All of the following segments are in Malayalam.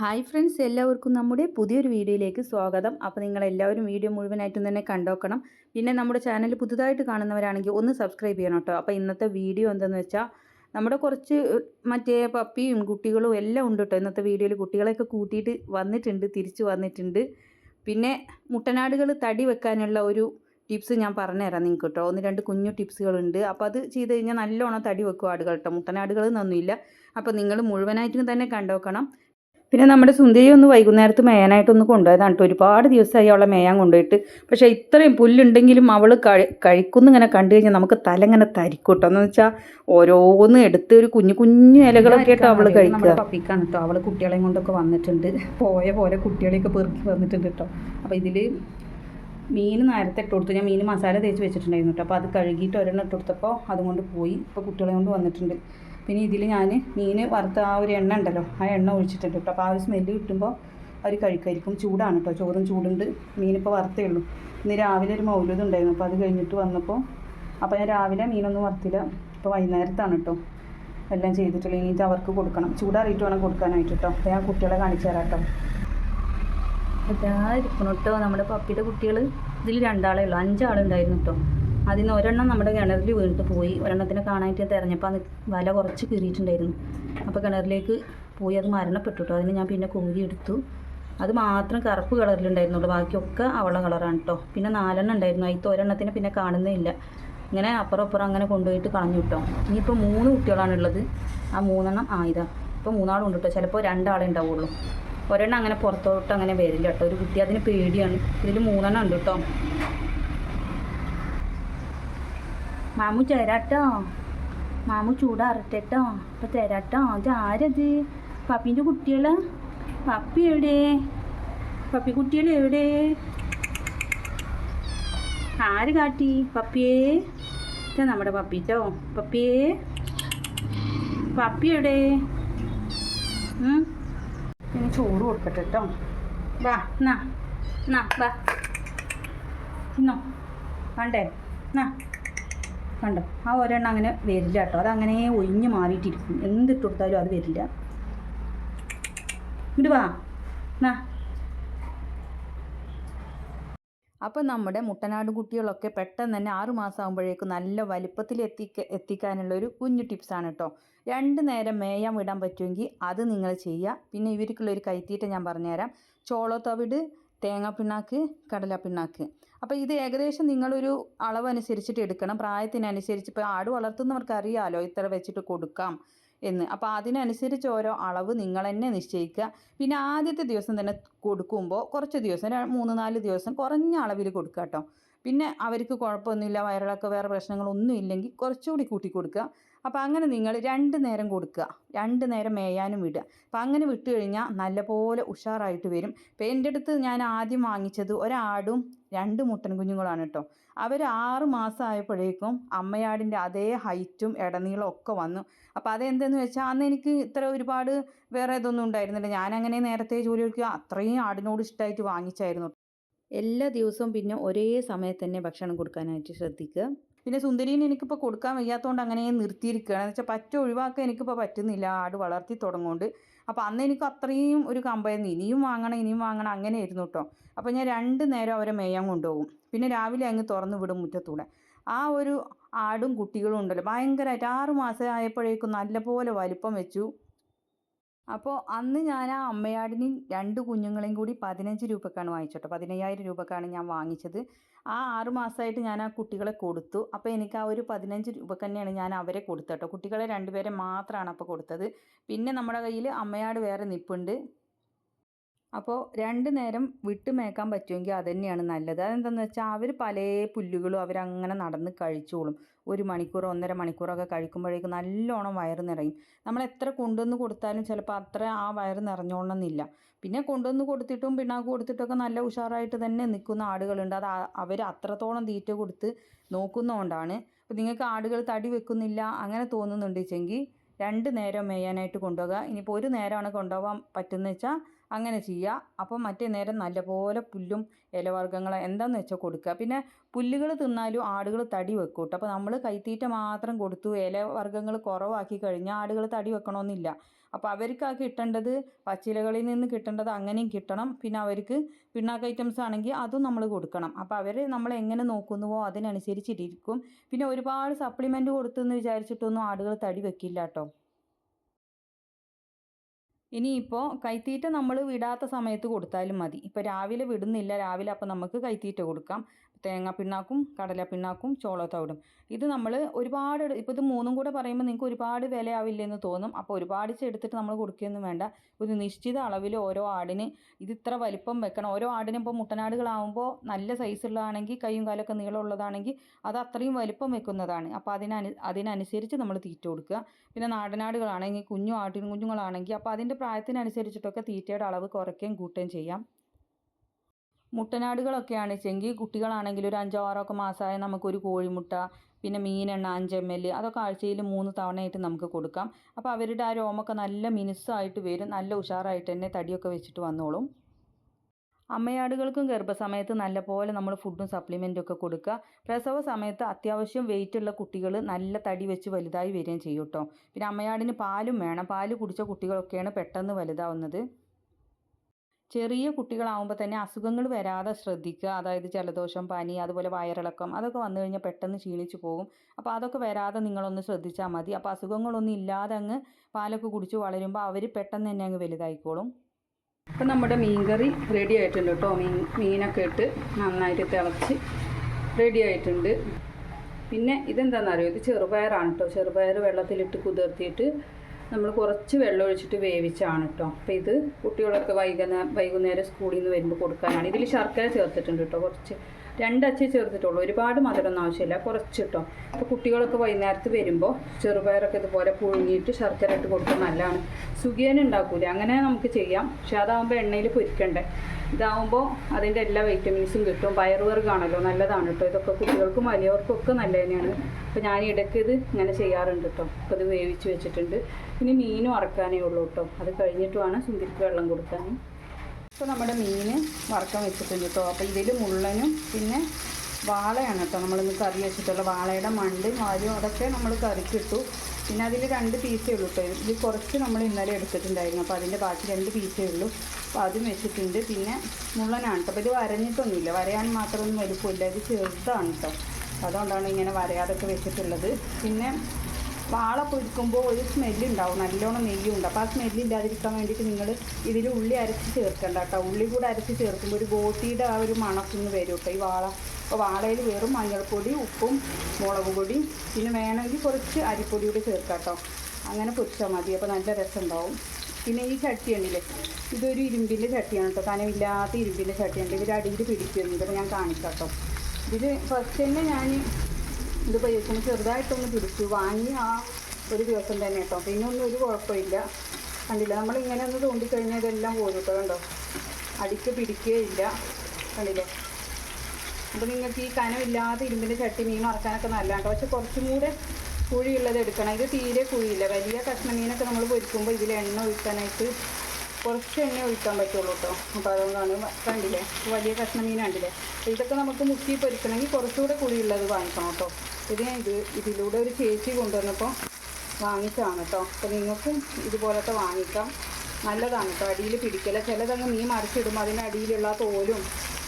ഹായ് ഫ്രണ്ട്സ് എല്ലാവർക്കും നമ്മുടെ പുതിയൊരു വീഡിയോയിലേക്ക് സ്വാഗതം. അപ്പോൾ നിങ്ങൾ എല്ലാവരും വീഡിയോ മുഴുവനായിട്ടും തന്നെ കണ്ടോക്കണം. പിന്നെ നമ്മുടെ ചാനൽ പുതുതായിട്ട് കാണുന്നവരാണെങ്കിൽ ഒന്ന് സബ്സ്ക്രൈബ് ചെയ്യണം കേട്ടോ. അപ്പോൾ ഇന്നത്തെ വീഡിയോ എന്തെന്ന് വെച്ചാൽ നമ്മുടെ കുറച്ച് മറ്റേ പപ്പിയും കുട്ടികളും എല്ലാം ഉണ്ട് കേട്ടോ. ഇന്നത്തെ വീഡിയോയിൽ കുട്ടികളെയൊക്കെ കൂട്ടിയിട്ട് വന്നിട്ടുണ്ട് തിരിച്ചു വന്നിട്ടുണ്ട്. പിന്നെ മുട്ടനാടുകൾ തടി വെക്കാനുള്ള ഒരു ടിപ്സ് ഞാൻ പറഞ്ഞുതരാം നിങ്ങൾക്ക് കേട്ടോ. ഒന്ന് രണ്ട് കുഞ്ഞു ടിപ്സുകളുണ്ട് അപ്പോൾ അത് ചെയ്ത് കഴിഞ്ഞാൽ നല്ലോണം തടി വെക്കും ആടുകൾ കേട്ടോ. മുട്ടനാടുകൾ എന്നൊന്നുമില്ല അപ്പോൾ നിങ്ങൾ മുഴുവനായിട്ടും തന്നെ കണ്ടോക്കണം. പിന്നെ നമ്മുടെ സുന്ദരി ഒന്ന് വൈകുന്നേരത്ത് മേയാനായിട്ടൊന്ന് കൊണ്ടുപോയതാണ് കേട്ടോ. ഒരുപാട് ദിവസമായി അവളെ മേയാൻ കൊണ്ടുപോയിട്ട്. പക്ഷേ ഇത്രയും പുല്ലുണ്ടെങ്കിലും അവൾ കഴി കഴിക്കുന്ന ഇങ്ങനെ കണ്ടു കഴിഞ്ഞാൽ നമുക്ക് തല ഇങ്ങനെ തരിക്കൂട്ടോ എന്ന് വെച്ചാൽ ഓരോന്ന് എടുത്ത് ഒരു കുഞ്ഞു കുഞ്ഞു ഇലകളൊക്കെ ആയിട്ട് അവൾ കഴിക്കുക. പപ്പിക്കാണ് കേട്ടോ. അവൾ കുട്ടികളെയും കൊണ്ടൊക്കെ വന്നിട്ടുണ്ട്. പോയ പോലെ കുട്ടികളെയൊക്കെ പെറുക്കി വന്നിട്ടുണ്ട് കേട്ടോ. അപ്പോൾ ഇതിൽ മീൻ നേരത്തെ ഇട്ട് കൊടുത്തു. ഞാൻ മീൻ മസാല തേച്ച് വെച്ചിട്ടുണ്ടായിരുന്നു കേട്ടോ. അപ്പോൾ അത് കഴുകിയിട്ട് ഒരെണ്ണം ഇട്ട് കൊടുത്തപ്പോൾ അതുകൊണ്ട് പോയി. ഇപ്പോൾ കുട്ടികളെ കൊണ്ട് വന്നിട്ടുണ്ട്. പിന്നെ ഇതിൽ ഞാൻ മീൻ വറുത്ത ആ ഒരു എണ്ണ ഉണ്ടല്ലോ ആ എണ്ണ ഒഴിച്ചിട്ടുണ്ട് കേട്ടോ. അപ്പോൾ ആ ഒരു സ്മെല്ല് കിട്ടുമ്പോൾ അവർ കഴിക്കായിരിക്കും ചൂടാണ് കേട്ടോ ചോറും ചൂടുണ്ട്. മീനിപ്പോൾ വറുത്തേ ഉള്ളൂ. ഇന്ന് രാവിലെ ഒരു മൗലൂദ് ഉണ്ടായിരുന്നു. അപ്പോൾ അത് കഴിഞ്ഞിട്ട് വന്നപ്പോൾ അപ്പോൾ ഞാൻ രാവിലെ മീനൊന്നും വറുത്തില്ല. ഇപ്പോൾ വൈകുന്നേരത്താണ് കേട്ടോ എല്ലാം ചെയ്തിട്ടുള്ളൂ. ഇനി ഇത് അവർക്ക് കൊടുക്കണം. ചൂടാറിയിട്ട് വേണം കൊടുക്കാനായിട്ട് കേട്ടോ. അപ്പോൾ ഞാൻ കുട്ടികളെ കാണിച്ചു തരാം കേട്ടോ. ഇതാ ഇരിക്കണം കേട്ടോ. നമ്മുടെ പപ്പിയുടെ കുട്ടികൾ ഇതിൽ രണ്ടാളേ ഉള്ളൂ. അഞ്ചാളുണ്ടായിരുന്നു കേട്ടോ. അതിൽ നിന്ന് ഒരെണ്ണം നമ്മുടെ കിണറിൽ വീണിട്ട് പോയി. ഒരെണ്ണത്തിനെ കാണാനായിട്ട് തിരഞ്ഞപ്പോൾ അത് വല കുറച്ച് കീറിയിട്ടുണ്ടായിരുന്നു. അപ്പോൾ കിണറിലേക്ക് പോയി അത് മരണപ്പെട്ടു കേട്ടോ അതിന് ഞാൻ പിന്നെ കോരി എടുത്തു. അത് മാത്രം കറുപ്പ് കളറിലുണ്ടായിരുന്നുള്ളൂ. ബാക്കിയൊക്കെ അവളെ കളറാണ് കേട്ടോ പിന്നെ നാലെണ്ണം ഉണ്ടായിരുന്നു. അതിൽ ഒരെണ്ണത്തിനെ പിന്നെ കാണുന്നില്ല ഇങ്ങനെ അപ്പുറം അപ്പുറം അങ്ങനെ കൊണ്ടുപോയിട്ട് കളഞ്ഞു കിട്ടും ഇനിയിപ്പോൾ മൂന്ന് കുട്ടികളാണുള്ളത്. ആ മൂന്നെണ്ണം ആ ഇതാ ഇപ്പോൾ മൂന്നാളും ഉണ്ട് കേട്ടോ ചിലപ്പോൾ രണ്ടാളേ ഉണ്ടാവുള്ളൂ. ഒരെണ്ണം അങ്ങനെ പുറത്തോട്ട് അങ്ങനെ വരില്ല കേട്ടോ ഒരു കുട്ടി അതിന് പേടിയാണ്. ഇതിൽ മൂന്നെണ്ണം ഉണ്ട് കേട്ടോ മാമു ചേരാട്ടോ. മാമു ചൂടാറട്ടെട്ടോ. അപ്പൊ തരാട്ടോ ഇത് ആരത്? പപ്പീന്റെ കുട്ടികൾ? പപ്പി എവിടെ? പപ്പി കുട്ടികൾ എവിടെ? ആര് കാട്ടി? പപ്പിയേ? ഇതാ നമ്മുടെ പപ്പിട്ടോ പപ്പിയേ? പപ്പി എവിടെ? ഇനി ചോറ് കൊടുക്കട്ടെട്ടോ വാ എന്നാ വാ. തിന്നോ വേണ്ടേ? എന്നാ കണ്ടോ? ആ ഒരെണ്ണം അങ്ങനെ വരില്ല കേട്ടോ. അതങ്ങനെ ഒഴിഞ്ഞ് മാറിയിട്ടിരിക്കും. എന്തിട്ട് കൊടുത്താലും അത് വരില്ല. ഇങ്ങോട്ട് വാ. എന്നാ അപ്പോൾ നമ്മുടെ മുട്ടനാട് കുട്ടികളൊക്കെ പെട്ടെന്ന് തന്നെ ആറ് മാസം ആകുമ്പോഴേക്കും നല്ല വലിപ്പത്തിൽ എത്തിക്ക എത്തിക്കാനുള്ള ഒരു കുഞ്ഞു ടിപ്സാണ് കേട്ടോ. രണ്ട് നേരം മേയാൻ വിടാൻ പറ്റുമെങ്കിൽ അത് നിങ്ങൾ ചെയ്യുക. പിന്നെ ഇവർക്കുള്ള ഒരു കൈത്തീറ്റ ഞാൻ പറഞ്ഞുതരാം. ചോളത്തവിട് തേങ്ങാപ്പിണ്ണാക്ക് കടലപ്പിണ്ണാക്ക്. അപ്പോൾ ഇത് ഏകദേശം നിങ്ങളൊരു അനുസരിച്ചിട്ട് എടുക്കണം. പ്രായത്തിനനുസരിച്ച് ഇപ്പോൾ ആട് വളർത്തുന്നവർക്ക് അറിയാമല്ലോ ഇത്ര വെച്ചിട്ട് കൊടുക്കാം എന്ന്. അപ്പോൾ അതിനനുസരിച്ച് ഓരോ അളവ് നിങ്ങൾ തന്നെ നിശ്ചയിക്കുക. പിന്നെ ആദ്യത്തെ ദിവസം തന്നെ കൊടുക്കുമ്പോൾ കുറച്ച് ദിവസം മൂന്ന് നാല് ദിവസം കുറഞ്ഞ അളവിൽ കൊടുക്കുക കേട്ടോ പിന്നെ അവർക്ക് കുഴപ്പമൊന്നുമില്ല വയറിളക്കം വേറെ പ്രശ്നങ്ങളൊന്നും ഇല്ലെങ്കിൽ കുറച്ചുകൂടി കൂട്ടി കൊടുക്കുക. അപ്പോൾ അങ്ങനെ നിങ്ങൾ രണ്ട് നേരം കൊടുക്കുക. രണ്ട് നേരം മേയാനും വിടുക. അപ്പോൾ അങ്ങനെ വിട്ട് കഴിഞ്ഞാൽ നല്ലപോലെ ഉഷാറായിട്ട് വരും. ഇപ്പം എന്റെ അടുത്ത് ഞാൻ ആദ്യം വാങ്ങിച്ചത് ഒരാടും രണ്ട് മുട്ടൻ കുഞ്ഞുങ്ങളാണ് കേട്ടോ. അവർ ആറ് മാസം ആയപ്പോഴേക്കും അമ്മയാടിന്റെ അതേ ഹൈറ്റും ഇടനീളം ഒക്കെ വന്നു. അപ്പോൾ അതെന്തെന്ന് വെച്ചാൽ അന്ന് എനിക്ക് ഇത്ര ഒരുപാട് വേറെ ഇതൊന്നും ഉണ്ടായിരുന്നില്ല. ഞാനങ്ങനെ നേരത്തെ ജോലി എടുക്കുക അത്രയും ആടിനോട് ഇഷ്ടമായിട്ട് വാങ്ങിച്ചായിരുന്നു. എല്ലാ ദിവസവും പിന്നെ ഒരേ സമയത്ത് തന്നെ ഭക്ഷണം കൊടുക്കാനായിട്ട് ശ്രദ്ധിക്കുക. പിന്നെ സുന്ദരീനെ എനിക്കിപ്പോൾ കൊടുക്കാൻ വയ്യാത്തതുകൊണ്ട് അങ്ങനെ നിർത്തിയിരിക്കുകയാണ്. എന്ന് വെച്ചാൽ പറ്റ ഒഴിവാക്കാൻ എനിക്കിപ്പോൾ പറ്റുന്നില്ല. ആട് വളർത്തി തുടങ്ങുകൊണ്ട് അപ്പോൾ അന്ന് എനിക്ക് അത്രയും ഒരു കമ്പായിരുന്നു ഇനിയും വാങ്ങണം ഇനിയും വാങ്ങണം അങ്ങനെ ആയിരുന്നു കേട്ടോ അപ്പോൾ ഞാൻ രണ്ട് നേരം അവരെ മേയാൻ കൊണ്ടുപോകും. പിന്നെ രാവിലെ അങ്ങ് തുറന്ന് വിടും മുറ്റത്തൂടെ. ആ ഒരു ആടും കുട്ടികളും ഉണ്ടല്ലോ. ഭയങ്കരമായിട്ട് ആറ് മാസം ആയപ്പോഴേക്കും നല്ലപോലെ വലിപ്പം വെച്ചു. അപ്പോൾ അന്ന് ഞാൻ ആ അമ്മയാടിന് രണ്ട് കുഞ്ഞുങ്ങളെയും കൂടി പതിനഞ്ച് രൂപക്കാണ് വാങ്ങിച്ചോട്ടോ പതിനയ്യായിരം രൂപക്കാണ് ഞാൻ വാങ്ങിച്ചത്. ആ ആറ് മാസമായിട്ട് ഞാൻ ആ കുട്ടികളെ കൊടുത്തു. അപ്പോൾ എനിക്ക് ആ ഒരു പതിനഞ്ച് രൂപക്ക് തന്നെയാണ് ഞാൻ അവരെ കൊടുത്തത് കേട്ടോ. കുട്ടികളെ രണ്ടുപേരെ മാത്രമാണ് അപ്പോൾ കൊടുത്തത്. പിന്നെ നമ്മുടെ കയ്യിൽ അമ്മയാട് വേറെ നിൽപ്പുണ്ട് അപ്പോൾ രണ്ട് നേരം വിട്ട് മേക്കാൻ പറ്റുമെങ്കിൽ അത് തന്നെയാണ് നല്ലത്. അതെന്താണെന്ന് വെച്ചാൽ അവർ പല പുല്ലുകളും അവരങ്ങനെ നടന്ന് കഴിച്ചോളും. ഒരു മണിക്കൂർ ഒന്നര മണിക്കൂറൊക്കെ കഴിക്കുമ്പോഴേക്കും നല്ലോണം വയറ് നിറയും. നമ്മൾ എത്ര കൊണ്ടുവന്ന് കൊടുത്താലും ചിലപ്പോൾ അത്ര ആ വയറ് നിറഞ്ഞോളണമെന്നില്ല. പിന്നെ കൊണ്ടുവന്ന് കൊടുത്തിട്ടും പിണ്ണാക്ക് കൊടുത്തിട്ടൊക്കെ നല്ല ഉഷാറായിട്ട് തന്നെ നിൽക്കുന്ന ആടുകളുണ്ട്. അത് അവർ അത്രത്തോളം തീറ്റ കൊടുത്ത് നോക്കുന്നതുകൊണ്ടാണ് അപ്പോൾ നിങ്ങൾക്ക് ആടുകൾ തടി വെക്കുന്നില്ല അങ്ങനെ തോന്നുന്നുണ്ടെച്ചെങ്കിൽ രണ്ട് നേരം മേയാനായിട്ട് കൊണ്ടുപോകുക ഇനിയിപ്പോൾ ഒരു നേരമാണ് കൊണ്ടുപോകാൻ പറ്റുന്നത് വെച്ചാൽ അങ്ങനെ ചെയ്യുക അപ്പം മറ്റേ നേരം നല്ലപോലെ പുല്ലും ഇലവർഗങ്ങൾ എന്താണെന്ന് വെച്ചാൽ കൊടുക്കുക. പിന്നെ പുല്ലുകൾ തിന്നാലും ആടുകൾ തടി വെക്കും കേട്ടോ. അപ്പോൾ നമ്മൾ കൈത്തീറ്റ മാത്രം കൊടുത്തു ഇലവർഗങ്ങൾ കുറവാക്കി കഴിഞ്ഞാൽ ആടുകൾ തടി വെക്കണമെന്നില്ല അപ്പോൾ അവർക്ക് ആ കിട്ടേണ്ടത് പച്ചിലകളിൽ നിന്ന് കിട്ടേണ്ടത് അങ്ങനെയും കിട്ടണം. പിന്നെ അവർക്ക് പിണ്ണാക്ക് ഐറ്റംസ് ആണെങ്കിൽ അതും നമ്മൾ കൊടുക്കണം. അപ്പോൾ അവർ നമ്മൾ എങ്ങനെ നോക്കുന്നുവോ അതിനനുസരിച്ചിരിക്കും. പിന്നെ ഒരുപാട് സപ്ലിമെന്റ് കൊടുത്തെന്ന് വിചാരിച്ചിട്ടൊന്നും ആടുകൾ തടി വെക്കില്ല കേട്ടോ. ഇനിയിപ്പോൾ കൈത്തീറ്റ നമ്മൾ വിടാത്ത സമയത്ത് കൊടുത്താലും മതി. ഇപ്പോൾ രാവിലെ വിടുന്നില്ല. രാവിലെ അപ്പോൾ നമുക്ക് കൈത്തീറ്റ കൊടുക്കാം. തേങ്ങ പിണ്ണാക്കും കടല പിണ്ണാക്കും ചോളത്തവിടും ഇത് നമ്മൾ ഒരുപാട് ഇപ്പോൾ ഇത് മൂന്നും കൂടെ പറയുമ്പോൾ നിങ്ങൾക്ക് ഒരുപാട് വിലയാവില്ലെന്ന് തോന്നും. അപ്പോൾ ഒരുപാട് എടുത്തിട്ട് നമ്മൾ കൊടുക്കുകയൊന്നും വേണ്ട. ഒരു നിശ്ചിത അളവിൽ ഓരോ ആടിന് ഇത് ഇത്ര വലിപ്പം വെക്കണം. ഓരോ ആടിനും ഇപ്പോൾ മുട്ടനാടുകളാവുമ്പോൾ നല്ല സൈസുള്ളതാണെങ്കിൽ കൈയും കാലൊക്കെ നീളമുള്ളതാണെങ്കിൽ അത് അത്രയും വലിപ്പം വെക്കുന്നതാണ്. അപ്പോൾ അതിനനു അതിനനുസരിച്ച് നമ്മൾ തീറ്റ കൊടുക്കുക. പിന്നെ നാടനാടുകളാണെങ്കിൽ കുഞ്ഞു ആട്ടിൻ കുഞ്ഞുങ്ങളാണെങ്കിൽ അപ്പോൾ അതിന്റെ പ്രായത്തിനനുസരിച്ചിട്ടൊക്കെ തീറ്റയുടെ അളവ് കുറയ്ക്കുകയും കൂട്ടുകയും ചെയ്യാം. മുട്ടനാടുകളൊക്കെയാണ്. വെച്ചെങ്കിൽ കുട്ടികളാണെങ്കിൽ ഒരു അഞ്ചോ ആറോ ഒക്കെ മാസമായ നമുക്കൊരു കോഴിമുട്ട പിന്നെ മീനെണ്ണ അഞ്ച് എം എൽ അതൊക്കെ ആഴ്ചയിൽ മൂന്ന് തവണയായിട്ട് നമുക്ക് കൊടുക്കാം. അപ്പോൾ അവരുടെ ആ രോമൊക്കെ നല്ല മിനുസമായിട്ട് വരും. നല്ല ഉഷാറായിട്ട് തന്നെ തടിയൊക്കെ വെച്ചിട്ട് വന്നോളും. അമ്മയാടുകൾക്കും ഗർഭസമയത്ത് നല്ലപോലെ നമ്മൾ ഫുഡും സപ്ലിമെന്റും ഒക്കെ കൊടുക്കുക. പ്രസവ സമയത്ത് അത്യാവശ്യം വെയിറ്റ് ഉള്ള കുട്ടികൾ നല്ല തടി വെച്ച് വലുതായി വരികയും ചെയ്യും കേട്ടോ പിന്നെ അമ്മയാടിന് പാലും വേണം. പാൽ കുടിച്ച കുട്ടികളൊക്കെയാണ് പെട്ടെന്ന് വലുതാവുന്നത്. ചെറിയ കുട്ടികളാവുമ്പോൾ തന്നെ അസുഖങ്ങൾ വരാതെ ശ്രദ്ധിക്കുക. അതായത് ജലദോഷം പനി അതുപോലെ വയറിളക്കം അതൊക്കെ വന്നു കഴിഞ്ഞാൽ പെട്ടെന്ന് ക്ഷീണിച്ചു പോകും. അപ്പോൾ അതൊക്കെ വരാതെ നിങ്ങളൊന്ന് ശ്രദ്ധിച്ചാൽ മതി. അപ്പോൾ അസുഖങ്ങളൊന്നും ഇല്ലാതെ അങ്ങ് പാലൊക്കെ കുടിച്ച് വളരുമ്പോൾ അവർ പെട്ടെന്ന് തന്നെ അങ്ങ് വലുതായിക്കോളും. ഇപ്പം നമ്മുടെ മീൻകറി റെഡി ആയിട്ടുണ്ട് കേട്ടോ മീൻ മീനൊക്കെ ഇട്ട് നന്നായിട്ട് തിളച്ച് റെഡി ആയിട്ടുണ്ട്. പിന്നെ ഇതെന്താണെന്നറിയോ ഇത് ചെറുപയറാണ് കേട്ടോ ചെറുപയർ വെള്ളത്തിലിട്ട് കുതിർത്തിയിട്ട് നമ്മൾ കുറച്ച് വെള്ളം ഒഴിച്ചിട്ട് വേവിച്ചാണ് കേട്ടോ അപ്പോൾ ഇത് കുട്ടികളൊക്കെ വൈകുന്നേരം വൈകുന്നേരം സ്കൂളിൽ നിന്ന് വരുമ്പോൾ കൊടുക്കാനാണ്. ഇതിൽ ശർക്കര ചേർത്തിട്ടുണ്ട് കേട്ടോ കുറച്ച് രണ്ടച്ചേ ചേർത്തിട്ടുള്ളൂ. ഒരുപാട് മധുരമൊന്നും ആവശ്യമില്ല. കുറച്ച് കിട്ടും അപ്പോൾ കുട്ടികളൊക്കെ വൈകുന്നേരത്ത് വരുമ്പോൾ ചെറുപയറൊക്കെ ഇതുപോലെ പുഴുങ്ങിയിട്ട് ശർക്കര ഇട്ട് കൊടുത്താൽ നല്ലതാണ്. സുഖിയൻ ഉണ്ടാക്കൂല. അങ്ങനെ നമുക്ക് ചെയ്യാം. പക്ഷെ അതാകുമ്പോൾ എണ്ണയിൽ പൊരിക്കണ്ടേ. ഇതാവുമ്പോൾ അതിന്റെ എല്ലാ വൈറ്റമിൻസും കിട്ടും. പയറുവർഗമാണല്ലോ നല്ലതാണ് കേട്ടോ. ഇതൊക്കെ കുട്ടികൾക്കും വലിയവർക്കും ഒക്കെ നല്ല തന്നെയാണ് അപ്പോൾ ഞാൻ ഇടയ്ക്ക് ഇത് ഇങ്ങനെ ചെയ്യാറുണ്ട് കേട്ടോ. അപ്പോൾ ഇത് വേവിച്ച് വെച്ചിട്ടുണ്ട്. ഇനി മീനും അറക്കാനേ ഉള്ളൂ കേട്ടോ. അത് കഴിഞ്ഞിട്ട് വേണം സുന്ദരിക്ക് വെള്ളം കൊടുക്കാൻ. ഇപ്പോൾ നമ്മുടെ മീൻ വറക്കാൻ വെച്ചിട്ടുണ്ട് കേട്ടോ. അപ്പോൾ ഇതിൽ മുള്ളനും പിന്നെ വാളയാണ് കേട്ടോ. നമ്മളിന്ന് കറി വെച്ചിട്ടുള്ള വാളയുടെ മണ്ടും വാലും അതൊക്കെ നമ്മൾ കറിക്കിട്ടു പിന്നെ അതിൽ രണ്ട് പീസേ ഉള്ളൂ കേട്ടോ. ഇതിൽ കുറച്ച് നമ്മൾ ഇന്നലെ എടുത്തിട്ടുണ്ടായിരുന്നു. അപ്പോൾ അതിന്റെ ബാക്കി രണ്ട് പീസേ ഉള്ളൂ. അപ്പോൾ അതും വെച്ചിട്ടുണ്ട്. പിന്നെ മുള്ളനാണ് കേട്ടോ. അപ്പോൾ ഇത് വരഞ്ഞിട്ടൊന്നുമില്ല. വരയാൻ മാത്രമൊന്നും വലുപ്പമില്ല ഇത് ചെറുതാണ് കേട്ടോ. അതുകൊണ്ടാണ് ഇങ്ങനെ വരയാതൊക്കെ വെച്ചിട്ടുള്ളത്. പിന്നെ വാള പൊരിക്കുമ്പോൾ ഒരു സ്മെല്ല് ഉണ്ടാവും. നല്ലോണം നെയ്യുണ്ട്. അപ്പോൾ ആ സ്മെല്ല് ഇല്ലാതിരിക്കാൻ വേണ്ടിയിട്ട് നിങ്ങൾ ഇതിൽ ഉള്ളി അരച്ച് ചേർക്കണ്ട കേട്ടോ. ഉള്ളി കൂടെ അരച്ച് ചേർക്കുമ്പോൾ ഒരു ബോട്ടിയുടെ ആ ഒരു മണത്തുനിന്ന് വരും കേട്ടോ ഈ വാള. അപ്പോൾ വാളയിൽ വെറും മഞ്ഞൾപ്പൊടി ഉപ്പും മുളക് പൊടി പിന്നെ വേണമെങ്കിൽ കുറച്ച് അരിപ്പൊടി കൂടി ചേർക്കാം കേട്ടോ. അങ്ങനെ പൊരിച്ചാൽ മതി. അപ്പോൾ നല്ല രസമുണ്ടാവും. പിന്നെ ഈ ചട്ടി ഇതൊരു ഇരുമ്പിന്റെ ചട്ടിയാണ് കേട്ടോ. കനമില്ലാത്ത ഇരുമ്പിന്റെ ചട്ടിയുണ്ട് ഇതിൽ അടിയിൽ പിടിക്കുന്നുണ്ട്. അപ്പോൾ ഞാൻ കാണിക്കാം കേട്ടോ. ഇതിൽ ഫസ്റ്റ് തന്നെ ഞാൻ ഇത് പൈസ ചെറുതായിട്ടൊന്ന് പിടിച്ചു. വാങ്ങി ആ ഒരു ദിവസം തന്നെ കേട്ടോ. പിന്നെ ഒന്നും ഒരു കുഴപ്പമില്ല. കണ്ടില്ല? നമ്മളിങ്ങനെ ഒന്ന് തോണ്ടിക്കഴിഞ്ഞാൽ ഇതെല്ലാം പോരും കേട്ടോ കണ്ടോ? അടിക്ക് പിടിക്കുകയില്ല കണ്ടില്ലേ? അപ്പോൾ നിങ്ങൾക്ക് ഈ കനമില്ലാതെ ഇരുമ്പിന്റെ ചട്ടി മീൻ മറക്കാനൊക്കെ നല്ലതാണ് പക്ഷെ കുറച്ചും കൂടെ കുഴിയുള്ളത് എടുക്കണം. ഇത് തീരെ കുഴിയില്ല. വലിയ കഷ്ണ മീനൊക്കെ നമ്മൾ പൊരിക്കുമ്പോൾ ഇതിൽ എണ്ണ ഒഴിക്കാനായിട്ട് കുറച്ച് എണ്ണ ഒഴിക്കാൻ പറ്റുള്ളൂ കേട്ടോ. അപ്പോൾ അതുകൊണ്ടാണ് കണ്ടില്ലേ? വലിയ കഷ്ണ മീൻ കണ്ടില്ലേ ഇതൊക്കെ നമുക്ക് മുക്കി പൊരിക്കണമെങ്കിൽ കുറച്ചുകൂടെ കുഴിയുള്ളത് വാങ്ങിക്കണം കേട്ടോ. ഇത് ഇത് ഇതിലൂടെ ഒരു ചേച്ചി കൊണ്ടുവന്നപ്പോൾ വാങ്ങിച്ചതാണ് കേട്ടോ അപ്പോൾ നിങ്ങൾക്കും ഇതുപോലത്തെ വാങ്ങിക്കാം. നല്ലതാണ് കേട്ടോ അടിയിൽ പിടിക്കല. ചിലതങ്ങ് മീൻ മറിച്ചിടുമ്പോൾ അതിന്റെ അടിയിലുള്ള തോലും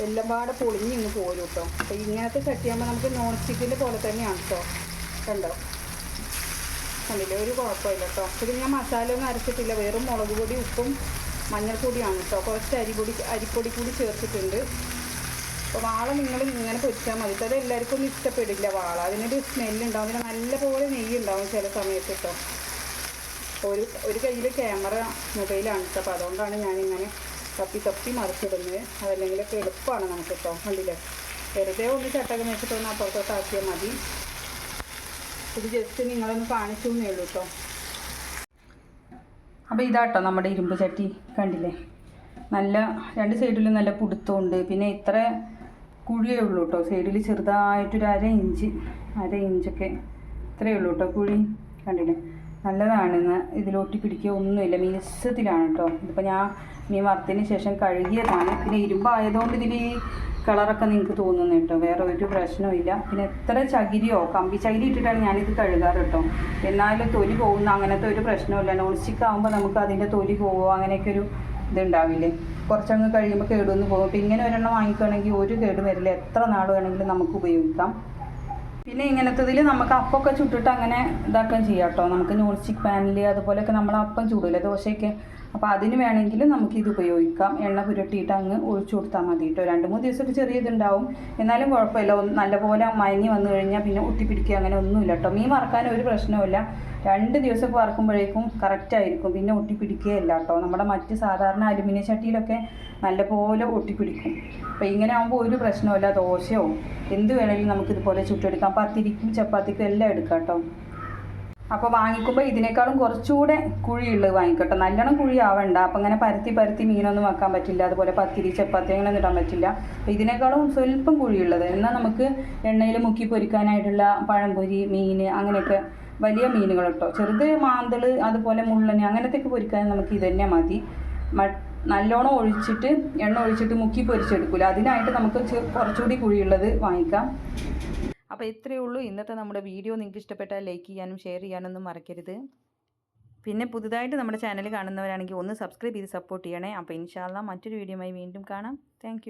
എല്ലാം പാടെ പൊളിഞ്ഞ് ഇങ്ങ് പോരും കേട്ടോ അപ്പോൾ ഇങ്ങനത്തെ ചട്ടിയാകുമ്പോൾ നമുക്ക് നോൺ സ്റ്റിക്കിന്റെ പോലെ തന്നെയാണ് കേട്ടോ കണ്ടോ? കണ്ടില്ലേ? ഒരു കുഴപ്പമില്ല കേട്ടോ ഇത് ഞാൻ മസാല ഒന്നും അരച്ചിട്ടില്ല. വെറും മുളക് പൊടി ഉപ്പും മഞ്ഞൾപ്പൊടിയാണ് കേട്ടോ കുറച്ച് അരിപൊടി അരിപ്പൊടി കൂടി ചേർത്തിട്ടുണ്ട്. അപ്പോൾ വാള നിങ്ങൾ ഇങ്ങനെ പൊരിച്ചാൽ മതി. അത് എല്ലാവർക്കും ഒന്നും ഇഷ്ടപ്പെടില്ല വാള. അതിനൊരു സ്മെല്ലുണ്ടാവും. അതിന് നല്ലപോലെ നെയ്യ് ഉണ്ടാവും ചില സമയത്ത് കേട്ടോ ഒരു ഒരു കയ്യിൽ ക്യാമറ മൊബൈലാണ് കേട്ടോ അപ്പോൾ അതുകൊണ്ടാണ് ഞാനിങ്ങനെ തപ്പി തപ്പി മറിച്ചിടുന്നത്. അതല്ലെങ്കിലൊക്കെ എളുപ്പമാണ് നമുക്ക് കേട്ടോ കണ്ടില്ലേ? വെറുതെ ഒന്ന് ചട്ടകം വെച്ചിട്ടൊന്ന് അപ്പുറത്തോട്ട് ആക്കിയാൽ മതി. ഇത് ജസ്റ്റ് നിങ്ങളൊന്ന് കാണിച്ചു എന്നേ ഉള്ളൂ കേട്ടോ അപ്പോൾ ഇതാട്ടോ നമ്മുടെ ഇരുമ്പ് ചട്ടി. കണ്ടില്ലേ? നല്ല രണ്ട് സൈഡിലും നല്ല പുടുത്തമുണ്ട്. പിന്നെ ഇത്ര കുഴിയേ ഉള്ളൂ കേട്ടോ സൈഡിൽ ചെറുതായിട്ടൊരു അര ഇഞ്ച് അര ഇഞ്ചൊക്കെ. ഇത്രയേ ഉള്ളൂ കേട്ടോ കുഴി. കണ്ടില്ലേ? നല്ലതാണ് ഇതിലോട്ടി പിടിക്കുക ഒന്നുമില്ല. മീസത്തിലാണ് കേട്ടോ ഇതിപ്പോൾ ഞാൻ മീൻ വറുത്തതിന് ശേഷം കഴുകിയതാണ്. പിന്നെ ഇരുമ്പായതുകൊണ്ട് ഇതിൽ കളറൊക്കെ നിങ്ങൾക്ക് തോന്നുന്നു കേട്ടോ വേറെ ഒരു പ്രശ്നവും പിന്നെ എത്ര ചകിരിയോ കമ്പി ചകിരി ഇട്ടിട്ടാണ് ഞാനിത് കഴുകാറ് കേട്ടോ എന്നാലും തൊലി പോകുന്ന അങ്ങനത്തെ ഒരു പ്രശ്നമില്ല നോൺ സ്റ്റിക്ക് ആകുമ്പോൾ നമുക്ക് അതിന്റെ തൊലി പോവോ അങ്ങനെയൊക്കെ ഒരു ഇതുണ്ടാവില്ലേ? കുറച്ചങ്ങ് കഴിയുമ്പോൾ കേടുവന്ന് പോകും. അപ്പം ഇങ്ങനെ ഒരെണ്ണം വാങ്ങിക്കുകയാണെങ്കിൽ ഒരു കേടും വരില്ല. എത്ര നാൾ വേണമെങ്കിലും നമുക്ക് ഉപയോഗിക്കാം. പിന്നെ ഇങ്ങനത്തതിൽ നമുക്ക് അപ്പമൊക്കെ ചുട്ടിട്ട് അങ്ങനെ ഇതാക്കുകയും ചെയ്യാം കേട്ടോ. നമുക്ക് നോൺ സ്റ്റിക്ക് പാനിൽ അതുപോലെയൊക്കെ നമ്മൾ അപ്പം ചൂടില്ല ദോശയൊക്കെ അപ്പോൾ അതിന് വേണമെങ്കിൽ നമുക്ക് ഇത് ഉപയോഗിക്കാം. എണ്ണ പുരട്ടിയിട്ട് അങ്ങ് ഒഴിച്ചു കൊടുത്താൽ മതി കേട്ടോ. രണ്ട് മൂന്ന് ദിവസമൊക്കെ ചെറിയ ഇതുണ്ടാവും. എന്നാലും കുഴപ്പമില്ല. നല്ലപോലെ മയങ്ങി വന്നു കഴിഞ്ഞാൽ പിന്നെ ഒട്ടിപ്പിടിക്കുക അങ്ങനെ ഒന്നുമില്ല കേട്ടോ. മീൻ വറക്കാൻ ഒരു പ്രശ്നവുമില്ല. രണ്ട് ദിവസമൊക്കെ വറക്കുമ്പോഴേക്കും കറക്റ്റ് ആയിരിക്കും. പിന്നെ ഒട്ടിപ്പിടിക്കുകയില്ല കേട്ടോ. നമ്മുടെ മറ്റ് സാധാരണ അലുമിനിയം ചട്ടിയിലൊക്കെ നല്ലപോലെ ഒട്ടിപ്പിടിക്കും. അപ്പോൾ ഇങ്ങനെ ആകുമ്പോൾ ഒരു പ്രശ്നമില്ല ദോശയോ എന്ത് വേണമെങ്കിലും നമുക്കിതുപോലെ ചുട്ടെടുക്കാം. പത്തിരിക്കും ചപ്പാത്തിക്കും എല്ലാം എടുക്കാം കേട്ടോ. അപ്പോൾ വാങ്ങിക്കുമ്പോൾ ഇതിനേക്കാളും കുറച്ചുകൂടെ കുഴിയുള്ളത് വാങ്ങിക്കട്ടെ. നല്ലോണം കുഴി ആവണ്ട അപ്പം അങ്ങനെ പരത്തി പരത്തി മീനൊന്നും വെക്കാൻ പറ്റില്ല. അതുപോലെ പത്തിരി ചപ്പാത്തി അങ്ങനെ ഇടാൻ പറ്റില്ല. ഇതിനേക്കാളും സ്വല്പം കുഴിയുള്ളത്. എന്നാൽ നമുക്ക് എണ്ണയിൽ മുക്കി പൊരിക്കാനായിട്ടുള്ള പഴംപൊരി മീൻ അങ്ങനെയൊക്കെ വലിയ മീനുകൾ കേട്ടോ ചെറുത് മാന്തൾ അതുപോലെ മുള്ളന് അങ്ങനത്തെയൊക്കെ പൊരിക്കാൻ നമുക്ക് ഇത് തന്നെ മതി. നല്ലോണം ഒഴിച്ചിട്ട് എണ്ണ ഒഴിച്ചിട്ട് മുക്കി പൊരിച്ചെടുക്കില്ല അതിനായിട്ട് നമുക്ക് കുറച്ചുകൂടി കുഴിയുള്ളത് വാങ്ങിക്കാം. അപ്പോൾ ഇത്രയേ ഉള്ളൂ. ഇന്നത്തെ നമ്മുടെ വീഡിയോ നിങ്ങൾക്ക് ഇഷ്ടപ്പെട്ടാൽ ലൈക്ക് ചെയ്യാനും ഷെയർ ചെയ്യാനൊന്നും മറക്കരുത്. പിന്നെ പുതുതായിട്ട് നമ്മുടെ ചാനൽ കാണുന്നവരാണെങ്കിൽ ഒന്ന് സബ്സ്ക്രൈബ് ചെയ്ത് സപ്പോർട്ട് ചെയ്യണേ. അപ്പോൾ ഇൻഷാല്ല മറ്റൊരു വീഡിയോയുമായി വീണ്ടും കാണാം. താങ്ക്